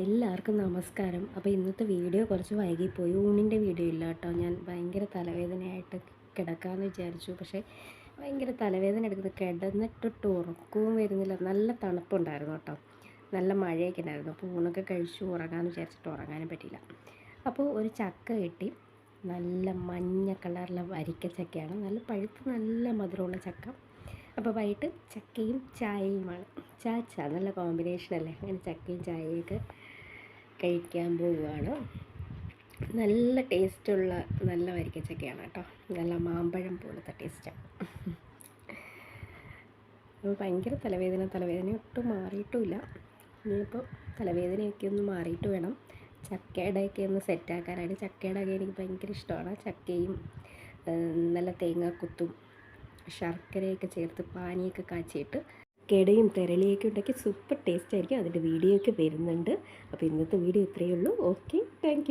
എല്ലാവർക്കും നമസ്കാരം. അപ്പോൾ ഇന്നത്തെ വീഡിയോ കുറച്ച് വൈകിപ്പോയി. ഊണിന്റെ വീഡിയോ ഇല്ല കേട്ടോ. ഞാൻ ഭയങ്കര തലവേദനയായിട്ട് കിടക്കാമെന്ന് വിചാരിച്ചു. പക്ഷേ ഭയങ്കര തലവേദന എടുക്കുന്നത് കിടന്നിട്ടിട്ട് ഉറക്കവും വരുന്നില്ല. നല്ല തണുപ്പുണ്ടായിരുന്നു കേട്ടോ. നല്ല മഴയൊക്കെ ഉണ്ടായിരുന്നു. അപ്പോൾ ഊണൊക്കെ കഴിച്ചു ഉറങ്ങാമെന്ന് വിചാരിച്ചിട്ട് ഉറങ്ങാനും പറ്റിയില്ല. അപ്പോൾ ഒരു ചക്ക കിട്ടി. നല്ല മഞ്ഞ കളറിലെ വരിക്ക ചക്കയാണ്. നല്ല പഴുത്ത് നല്ല മധുരമുള്ള ചക്ക. അപ്പോൾ വൈകിട്ട് ചക്കയും ചായയുമാണ്. ചാച്ച നല്ല കോമ്പിനേഷൻ അല്ലേ? അങ്ങനെ ചക്കയും ചായയൊക്കെ കഴിക്കാൻ പോവുകയാണ്. നല്ല ടേസ്റ്റുള്ള നല്ല വരിക്കച്ചക്കയാണ് കേട്ടോ. നല്ല മാമ്പഴം പോലത്തെ ടേസ്റ്റാണ് അപ്പോൾ ഭയങ്കര തലവേദന തലവേദന ഒട്ടും മാറിയിട്ടുമില്ല. ഇനിയിപ്പോൾ തലവേദനയൊക്കെ ഒന്ന് മാറിയിട്ട് വേണം. ചക്കയുടെയൊക്കെ ഒന്ന് സെറ്റാക്കാനായിട്ട് ചക്കയുടെ ഒക്കെ എനിക്ക് ഭയങ്കര ഇഷ്ടമാണ്. ചക്കയും നല്ല തേങ്ങാക്കുത്തും ശർക്കരയൊക്കെ ചേർത്ത് പാനിയൊക്കെ കാച്ചിയിട്ട് കെടയും തെരളിയൊക്കെ ഉണ്ടാക്കി സൂപ്പർ ടേസ്റ്റ് ആയിരിക്കും അതിന്റെ വീഡിയോ ഒക്കെ വരുന്നുണ്ട്. അപ്പോൾ ഇന്നത്തെ വീഡിയോ ഇത്രയേ ഉള്ളൂ. Okay thank